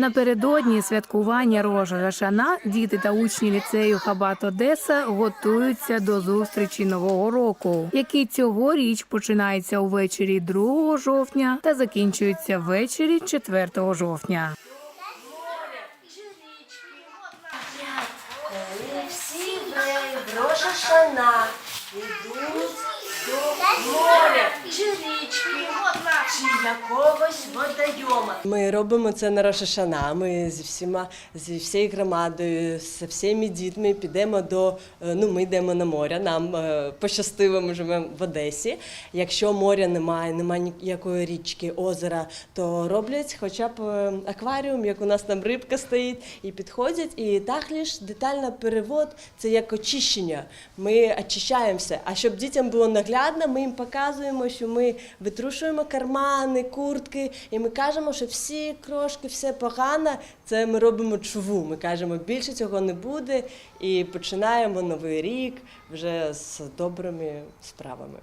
Напередодні святкування Рожа Гашана діти та учні ліцею Хабат Одеса готуються до зустрічі нового року, який цьогоріч починається увечері 2 жовтня та закінчується ввечері 4 жовтня. Коли всі в Роша Шана йдуть до моря чи річки, чи якогось водойома. Ми робимо це на Роша Шана. Ми зі всіма, зі всією громадою, з всіми дітьми підемо до, е, ну ми йдемо на море, нам е, пощастило, ми живемо в Одесі. Якщо моря немає, немає ніякої річки, озера, то роблять хоча б е, акваріум, як у нас там рибка стоїть, і підходять. І тагліш, детальний перевод це як очищення. Ми очищаємося. А щоб дітям було наглядно, ми їм показуємо, що ми витрушуємо кармани, куртки, і ми кажемо, що всі крошки, все погано. Це ми робимо чуву. Ми кажемо, більше цього не буде, і починаємо новий рік вже з добрими справами.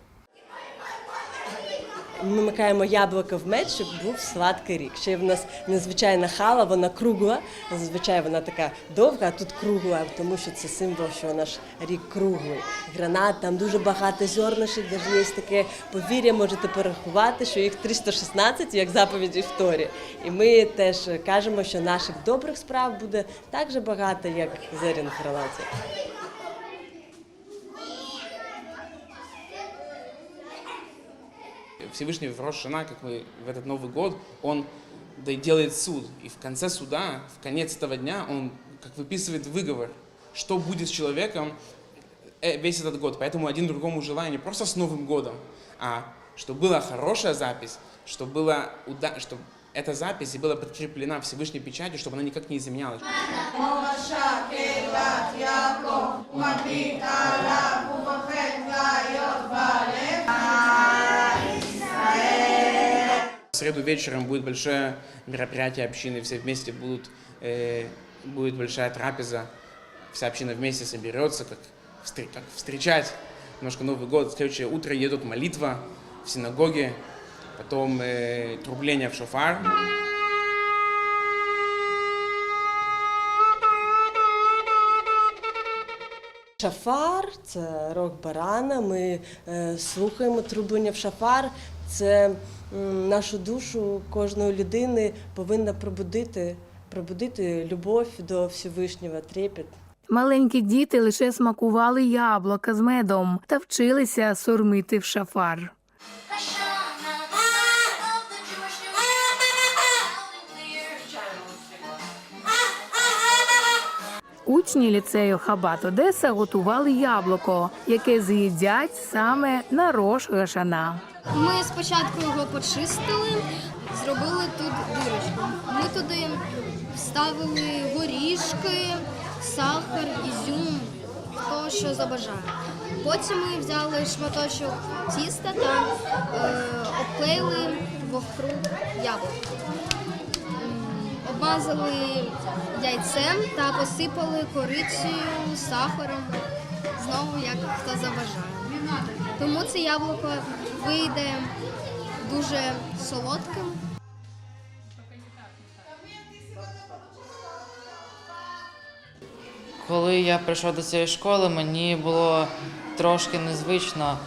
Ми макаємо яблуко в мед, щоб був сладкий рік. Ще в нас незвичайна хала, вона кругла. Зазвичай вона така довга, а тут кругла, тому що це символ, що наш рік круглий. Гранат, там дуже багато зернишок, навіть є таке повір'я, можете порахувати, що їх 316, як заповіді в Торі. І ми теж кажемо, що наших добрих справ буде так же багато, як зерен в гранаті. Всевышний в Рошана, как мы в этот Новый год, он делает суд. И в конце суда, в конец этого дня, он как выписывает выговор, что будет с человеком э, весь этот год. Поэтому один другому желаю не просто с Новым годом, а чтобы была хорошая запись, чтобы, была уда... чтобы эта запись была подкреплена Всевышней печатью, чтобы она никак не изменялась. среду вечером будет большое мероприятие общины, все вместе будут, э, будет большая трапеза, вся община вместе соберется, как, встр- как встречать немножко Новый год. В следующее утро едут молитва в синагоге, потом э, трубление в шофар. Шафар це рок барана. Ми е, слухаємо трублення в шафар. Це нашу душу кожної людини повинна пробудити, пробудити любов до Всевишнього, трепет. Маленькі діти лише смакували яблука з медом та вчилися сурмити в шафар. Учні ліцею Хабат Одеса готували яблуко, яке з'їдять саме на Рош Гашана. Ми спочатку його почистили, зробили тут дирочку. Ми туди вставили горішки, сахар, ізюм, хто що забажає. Потім ми взяли шматочок тіста та е, обклеїли вовкруг яблук. Обмазали яйцем та посипали корицею, сахаром, знову як хто забажає. Тому це яблуко вийде дуже солодким. Коли я прийшов до цієї школи, мені було трошки незвично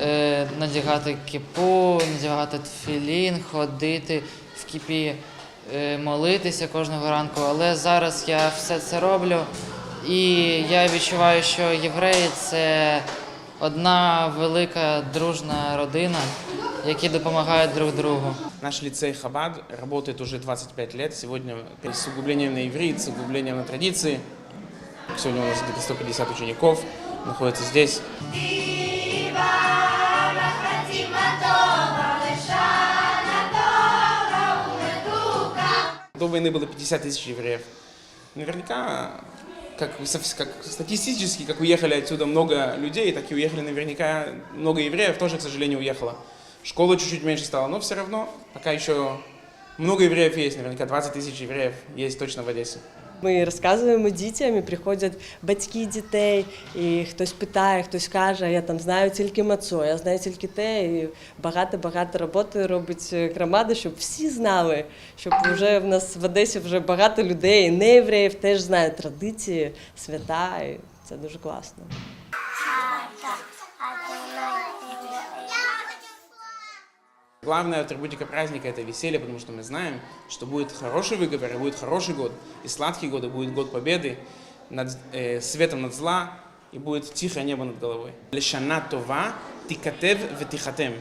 е, надягати кіпу, надягати тфілін, ходити в кіпі, молитися кожного ранку. Але зараз я все це роблю, і я відчуваю, що євреї це одна велика дружна родина, які допомагають друг другу. Наш лицей Хабад работает уже 25 лет. Сегодня с углублением на иврит, с углублением на традиции. Сегодня у нас где-то 150 учеников находится здесь. До войны было 50 тысяч евреев. Наверняка, как, со- как статистически, как уехали отсюда много людей, так и уехали наверняка много евреев, тоже, к сожалению, уехало. Школа чуть-чуть меньше стала, но все равно пока еще много евреев есть, наверняка 20 тысяч евреев есть точно в Одессе. Ми розказуємо дітям, і приходять батьки дітей, і хтось питає, хтось каже, я там знаю тільки мацо, я знаю тільки те. І багато-багато роботи робить громада, щоб всі знали, щоб вже в нас в Одесі вже багато людей, не євреїв теж знають традиції, свята, і це дуже класно. Главная атрибутика праздника – это веселье, потому что мы знаем, что будет хороший выговор, и будет хороший год, и сладкий год, и будет год победы над э, светом над зла, и будет тихое небо над головой. Лешана това тикатев ветихатем.